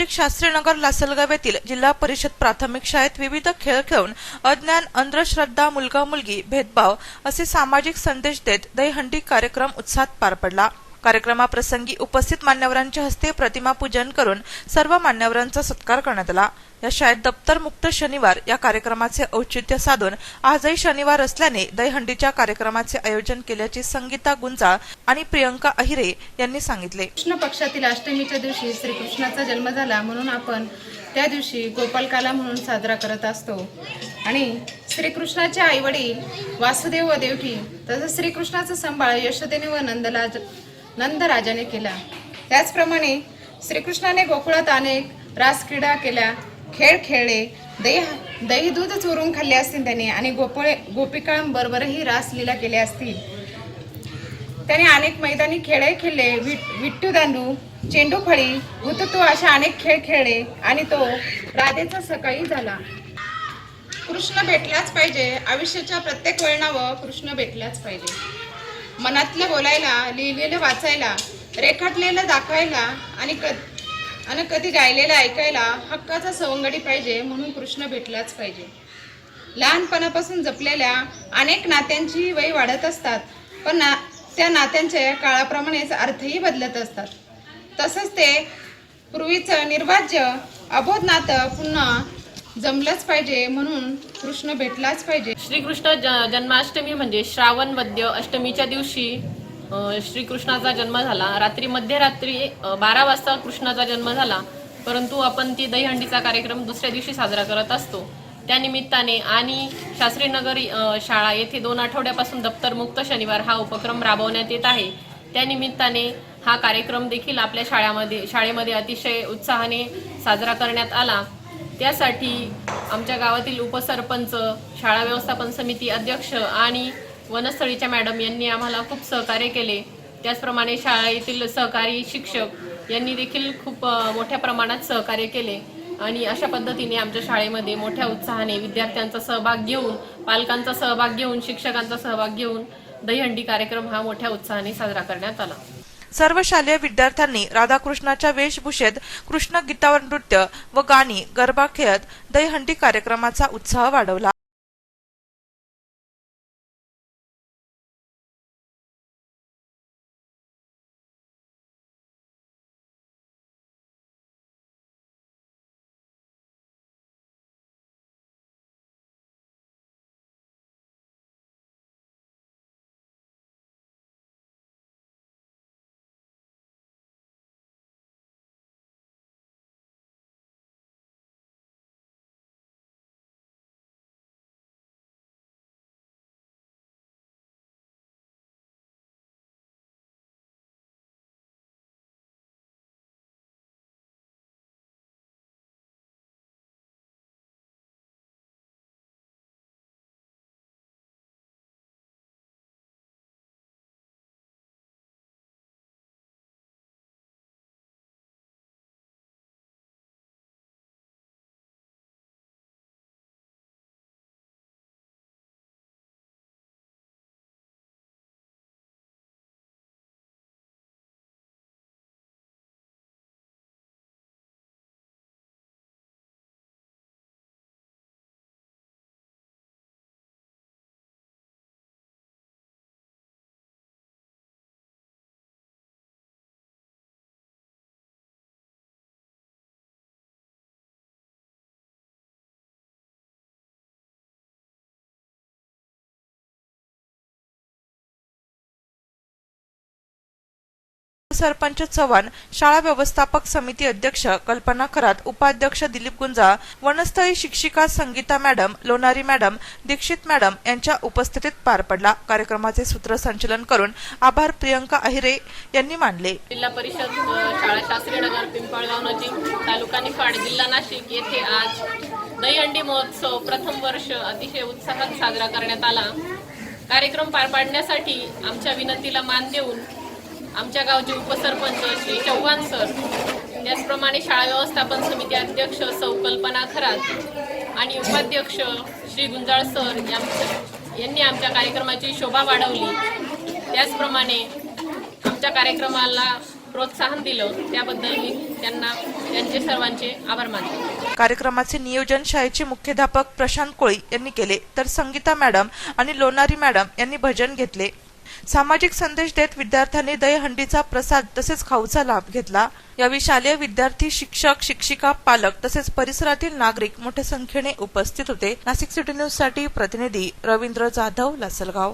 सामाजिक शास्त्रीनगर लासलगाव येथील जिल्हा परिषद प्राथमिक शाळेत विविध खेळ खेळून अज्ञान अंधश्रद्धा मुलगा मुलगी भेदभाव असे सामाजिक संदेश देत दहीहंडी कार्यक्रम उत्साहात पार पडला. कार्यक्रमाप्रसंगी उपस्थित मान्यवरांच्या हस्ते प्रतिमा पूजन करून सर्व मान्यवरांचा सत्कार करण्यात आला. या शाळेत दप्तर मुक्त शनिवार या कार्यक्रमाचे औचित्य साधून आजही शनिवार असल्याने दहीहंडीच्या कार्यक्रमाचे आयोजन केल्याचे संगीता गुंजाळ आणि प्रियंका अहिरे यांनी सांगितले. कृष्ण पक्षातील अष्टमीच्या दिवशी श्रीकृष्णाचा जन्म झाला म्हणून आपण त्या दिवशी गोपालकाला म्हणून साजरा करत असतो. आणि श्रीकृष्णाचे आईवडील वासुदेव व देवकी तसंच श्रीकृष्णाचा सांभाळ यशोदेने व नंदलाज नंदराजाने केला. त्याचप्रमाणे श्रीकृष्णाने गोकुळात अनेक रासक्रीडा केल्या. खेळ खेळले. दही दही दूध चोरून खाल्ले असतील त्याने आणि गोपळे गोपिकांबरोबरही रासलीला केल्या असतील त्याने अनेक मैदानी खेळही खेळले. विट विट्टू दांडू चेंडू फळी हुतुतू अशा अनेक खेळ खेळले आणि तो राधेचा सकाळी झाला. कृष्ण भेटलाच पाहिजे. आयुष्याच्या प्रत्येक वळणावर कृष्ण भेटलाच पाहिजे. मनातलं बोलायला लिहिलेलं वाचायला रेखाटलेलं दाखवायला आणि क आणि कधी गायलेलं ऐकायला हक्काचा सवंगडी पाहिजे म्हणून कृष्ण भेटलाच पाहिजे. लहानपणापासून जपलेल्या अनेक नात्यांची वय वाढत असतात पण ना त्या नात्यांच्या काळाप्रमाणेच अर्थही बदलत असतात. तसंच ते पूर्वीचं निर्वाज्य अबोध नातं पुन्हा जमलंच पाहिजे म्हणून कृष्ण भेटलाच पाहिजे. श्रीकृष्ण ज जन्माष्टमी म्हणजे श्रावण मध्य अष्टमीच्या दिवशी श्रीकृष्णाचा जन्म झाला. रात्री मध्यरात्री बारा वाजता कृष्णाचा जन्म झाला. परंतु आपण ती दहीहंडीचा कार्यक्रम दुसऱ्या दिवशी साजरा करत असतो. त्यानिमित्ताने आणि शास्त्रीनगर शाळा येथे दोन आठवड्यापासून दप्तरमुक्त शनिवार हा उपक्रम राबवण्यात येत आहे. त्यानिमित्ताने हा कार्यक्रम देखील आपल्या शाळेमध्ये शाळेमध्ये अतिशय उत्साहाने साजरा करण्यात आला. त्यासाठी आमच्या गावातील उपसरपंच शाळा व्यवस्थापन समिती अध्यक्ष आणि वनस्थळीच्या मॅडम यांनी आम्हाला खूप सहकार्य केले. त्याचप्रमाणे शाळेतील सहकारी शिक्षक यांनी देखील खूप मोठ्या प्रमाणात सहकार्य केले आणि अशा पद्धतीने आमच्या शाळेमध्ये मोठ्या उत्साहाने विद्यार्थ्यांचा सहभाग घेऊन पालकांचा सहभाग घेऊन शिक्षकांचा सहभाग घेऊन दहीहंडी कार्यक्रम हा मोठ्या उत्साहाने साजरा करण्यात आला. सर्व शालेय विद्यार्थ्यांनी राधाकृष्णाच्या वेशभूषेत कृष्ण गीतावर नृत्य व गाणी गरबा खेळत दहीहंडी कार्यक्रमाचा उत्साह वाढवला. सरपंच चव्हाण शाळा व्यवस्थापक समिती अध्यक्ष कल्पना खरात उपाध्यक्ष दिलीप गुंजा वनस्थळी शिक्षिका Sangeeta madam Lonari madam Dixit madam यांच्या उपस्थितीत पार पडला. कार्यक्रमाचे सूत्रसंचलन करून आभार प्रियंका अहिरे यांनी मानले. जिल्हा परिषद शाळा शास्त्री नगर पिंपळगाव नजीक तालुका निफाड जिल्हा नाशिक. येथे आज दहीहंडी महोत्सव प्रथम वर्ष अतिशय उत्साहात साजरा करण्यात आला. कार्यक्रम पार पाडण्यासाठी आमच्या विनंतीला मान देऊन आमच्या गावचे उपसरपंच श्री चव्हाण सर. त्याचप्रमाणे शाळा व्यवस्थापन समिती अध्यक्ष सौ कल्पना खरात आणि उपाध्यक्ष श्री गुंजाळ सर यांनी आमच्या कार्यक्रमाची शोभा वाढवली. त्याचप्रमाणे आमच्या कार्यक्रमाला प्रोत्साहन दिलं. त्याबद्दल मी त्यांना त्यांचे सर्वांचे आभार मानले कार्यक्रमाचे नियोजन शाळेचे मुख्याध्यापक प्रशांत कोळी यांनी केले. तर संगीता मॅडम आणि लोणारी मॅडम यांनी भजन घेतले. सामाजिक संदेश देत विद्यार्थ्यांनी दहीहंडीचा प्रसाद तसेच खाऊचा लाभ घेतला. यावेळी शालेय विद्यार्थी शिक्षक शिक्षिका पालक तसेच परिसरातील नागरिक मोठ्या संख्येने उपस्थित होते. नाशिक सिटी न्यूजसाठी प्रतिनिधी रवींद्र जाधव लासलगाव.